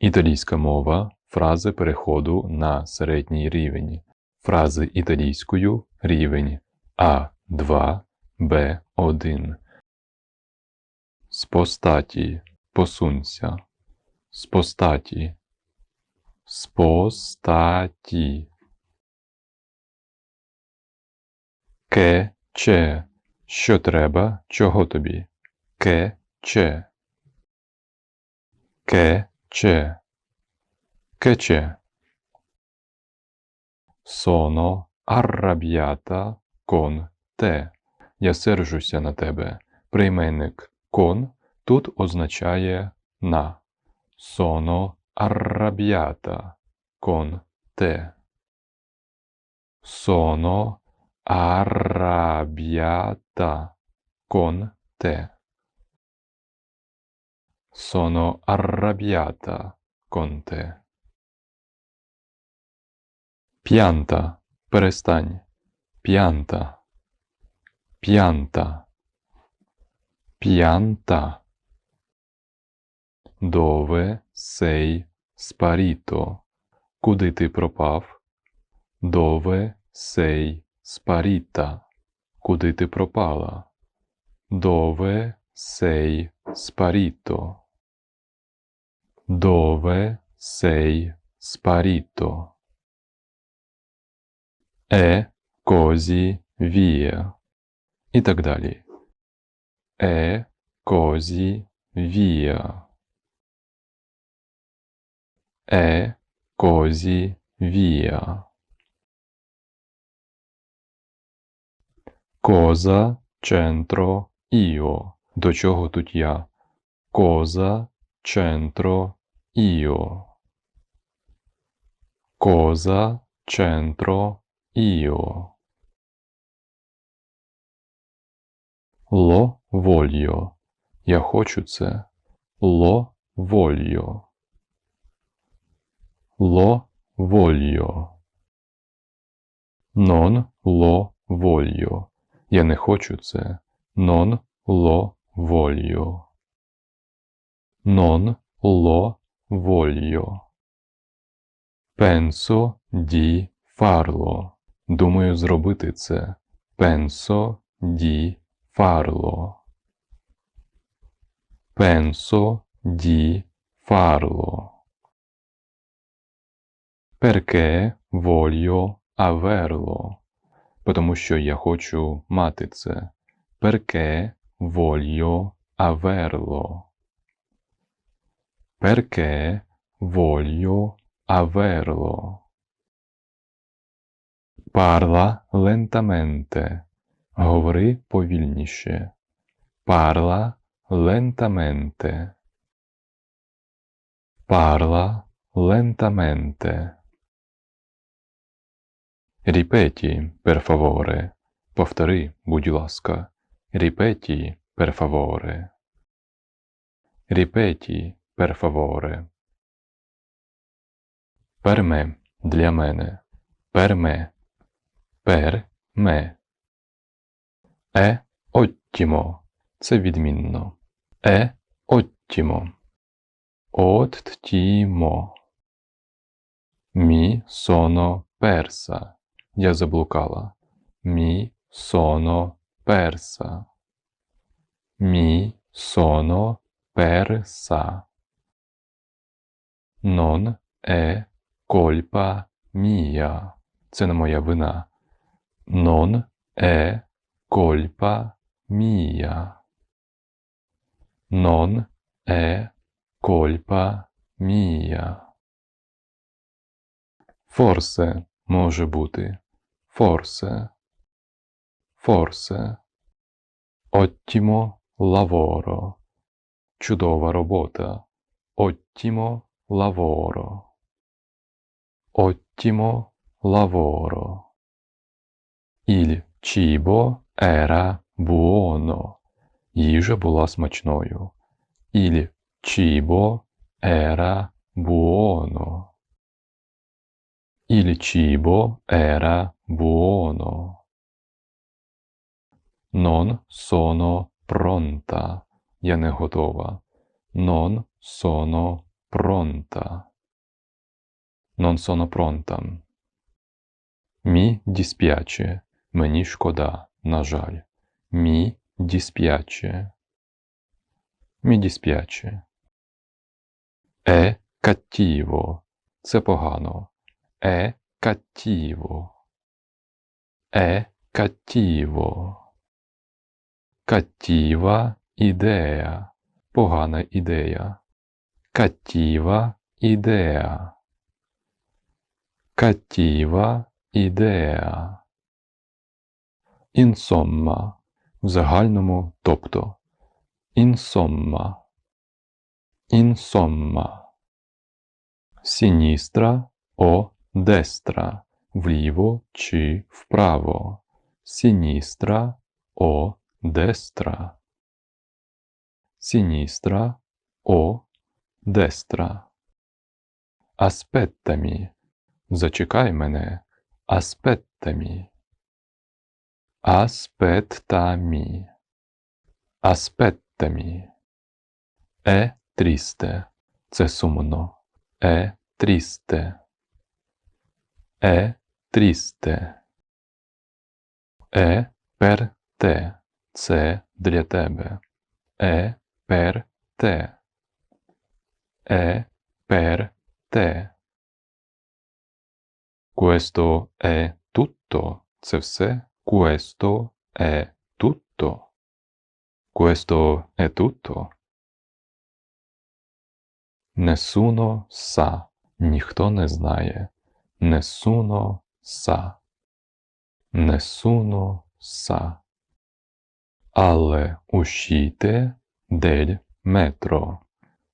Італійська мова фрази переходу на середній рівень. Фрази італійською рівень А2, Б1. Спостаті, посунься. Спостаті. Спостаті. Ке, че. Що треба, чого тобі? Ке, че. Ке, че. Кече. Соно арраб'ята кон те. Я сержуся на тебе. Прийменник кон тут означає на. Соно arrabbiata con te. Sono arrabbiata con te. Sono arrabbiata con te. Pianta, перестань. Pianta. Pianta. Pianta. Dove sei sparito? Куди ти пропав? Dove sei sparita? Куди ти пропала? Dove sei sparito? Dove sei sparito? Е così via. І так далі. Е così via. Cosa c'entro io? До чого тут я? Io? Cosa c'entro io? Lo voglio. Я хочу це. Lo voglio. Lo voglio. Non lo voglio. Я не хочу це. Non lo voglio. Non lo voglio. Penso di farlo. Думаю зробити це. Penso di farlo. Penso di farlo. Perché voglio averlo. Тому що я хочу мати це. Perché voglio averlo. Perché voglio averlo. Parla lentamente. Говори повільніше. Parla lentamente. Parla lentamente. Ріпеті, per favore. Повтори, будь ласка. Ріпеті, per favore. Ріпеті, per favore. Per me, для мене. Per me. Per me. Е оттімо. Це відмінно. Е оттімо. Оттімо. Мі соно перса. Я заблукала. Мі соно перса. Мі соно перса. Non è colpa mia. Це не моя вина. Non è colpa mia. Non è colpa mia. Forse може бути. Forse. Forse. Ottimo lavoro. Чудова робота. Ottimo lavoro. Ottimo lavoro. Il cibo era buono. Їжа була смачною. Il cibo era buono. Il cibo era buono. Non sono pronta. Я не готова. Non sono pronta. Non sono pronta. Mi dispiace. Мені шкода, на жаль. Mi dispiace. Mi dispiace. È cattivo. Це погано. È cattivo. È cattivo. Cattiva ідея. Погана ідея. Cattiva ідея. Cattiva ідея. Insomma. В загальному тобто. Insomma. Insomma. Сіністра о дестра. Вліво чи вправо. Сіністра о дестра. Сіністра о дестра. Аспеттамі. Зачекай мене. Аспеттамі. Aspettami. Aspettami. È triste. Це сумно. È triste. È triste. È per te. Це для тебе. È per te. È per te. Questo è tutto. Це все. Questo è tutto. Questo è tutto. Nessuno sa. Ніхто не знає. Nessuno sa. Nessuno sa. Але uscite del metro.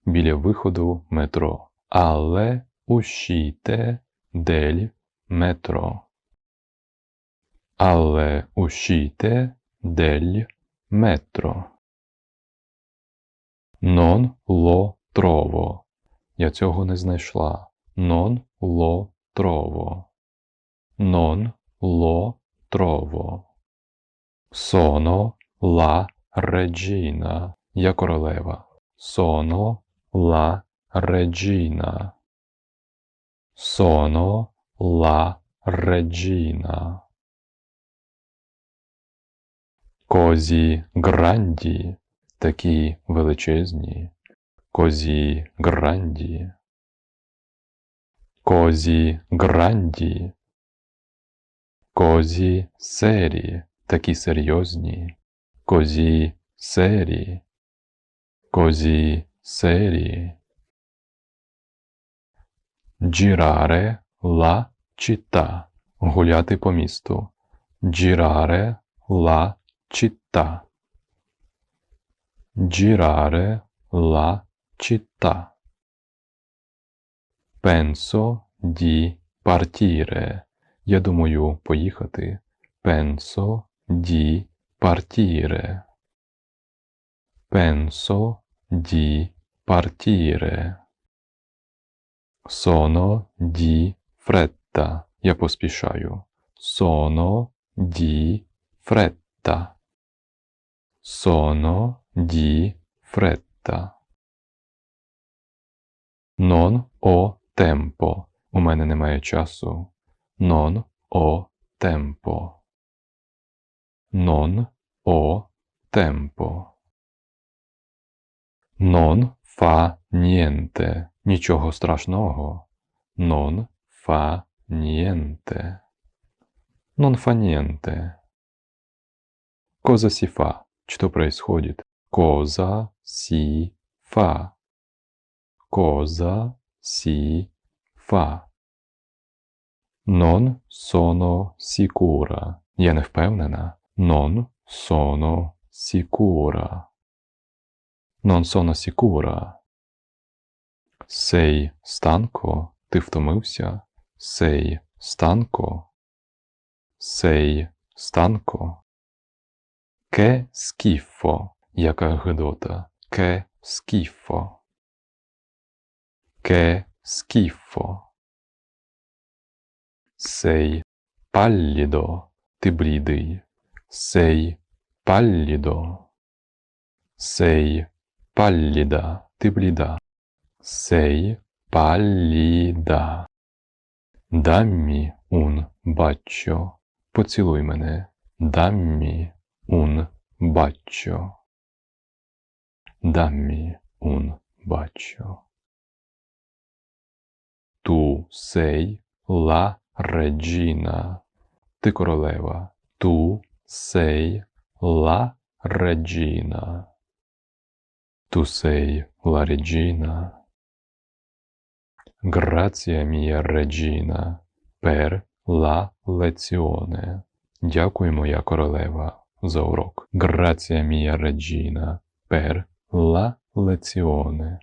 Біля виходу метро. Але uscite del metro. alle uscite del metro. Non lo trovo. Я цього не знайшла. Non lo trovo. Non lo trovo. Sono la regina. Я королева. Sono la regina. Sono la regina. Козі гранді, такі величезні, козі гранді, козі гранді, козі сері, такі серйозні, козі сері, козі сері. Джіраре ла чита, гуляти по місту. Джіраре ла. Girare la città. Penso di partire. Я думаю поїхати. Penso di partire. Penso di partire. Sono di fretta. Я поспішаю. Sono di fretta. Sono di fretta. Non ho tempo. У мене немає часу. Non ho tempo. Non ho tempo. Non fa niente. Нічого страшного. Non fa niente. Non fa niente. Cosa si fa? Что происходит? Cosa si fa? Cosa si fa? Non sono sicura. Я не впевнена. Non sono sicura. Non sono. Sei stanco. Ти втомився. Sei stanco. Sei stanco. Che schifo, яка гидота. Che schifo. Che schifo. Sei pallido, ти блідий. Sei pallido. Sei pallida, ти бліда. sei pallida. Dammi un bacio. Поцілуй мене. Dammi un bacio. Dammi un bacio. Tu sei la regina. Ти королева. Tu sei la regina. Tu sei la regina. Grazie mia regina per la lezione. Дякую, моя королева, за урок. Grazie mia regina per la lezione.